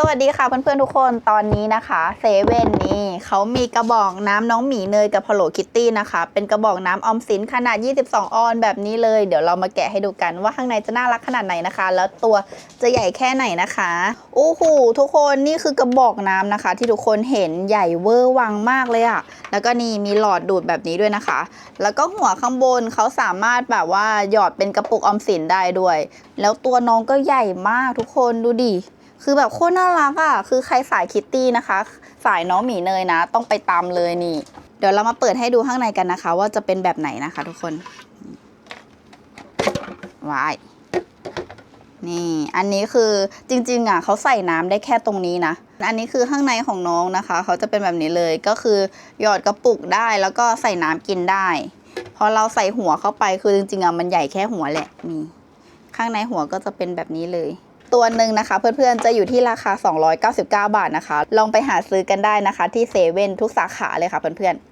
สวัสดีค่ะเพื่อนๆทุกคนตอนนี้นะคะเซเว่นนี่เขามีกระบอกน้ำน้องหมีเนยกับพโลคิตตี้นะคะ เป็นกระบอกน้ำออมสินขนาด 22 ออนแบบนี้เลย เดี๋ยวเรามาแกะให้ดูกันว่าข้างในจะน่ารักขนาดไหนนะคะ แล้วตัวจะใหญ่แค่ไหนนะคะโอ้โหทุกคนนี่คือกระบอกน้ำนะคะ ที่ทุกคนเห็นใหญ่เวอร์วังมากเลยอะแล้วก็นี่มีหลอดดูดแบบนี้ด้วยนะคะ แล้วก็หัวข้างบนเขาสามารถแบบว่าหยอดเป็นกระปุกออมสินได้ด้วย แล้วตัวน้องก็ใหญ่มากทุกคนดูดิ คือแบบโคตรน่ารักอะ คือใครสายคิตตี้นะคะ สายน้องหมีเนยนะ ต้องไปตามเลยนี่ เดี๋ยวเรามาเปิดให้ดูข้างในกันนะคะ ว่าจะเป็นแบบไหนนะคะทุกคนวายนี่ อันนี้คือจริงๆอะเขาใส่น้ำได้แค่ตรงนี้นะ อันนี้คือข้างในของน้องนะคะ เขาจะเป็นแบบนี้เลยก็คือหยอดกระปุกได้แล้วก็ใส่น้ำกินได้ พอเราใส่หัวเข้าไปคือจริงๆอะมันใหญ่แค่หัวแหละนี่ข้างในหัวก็จะเป็นแบบนี้เลย ตัวหนึ่งนะคะ เพื่อนๆจะอยู่ที่ราคา 299 บาทนะคะ ลองไปหาซื้อกันได้นะคะ ที่เซเว่นทุกสาขาเลยค่ะเพื่อนๆ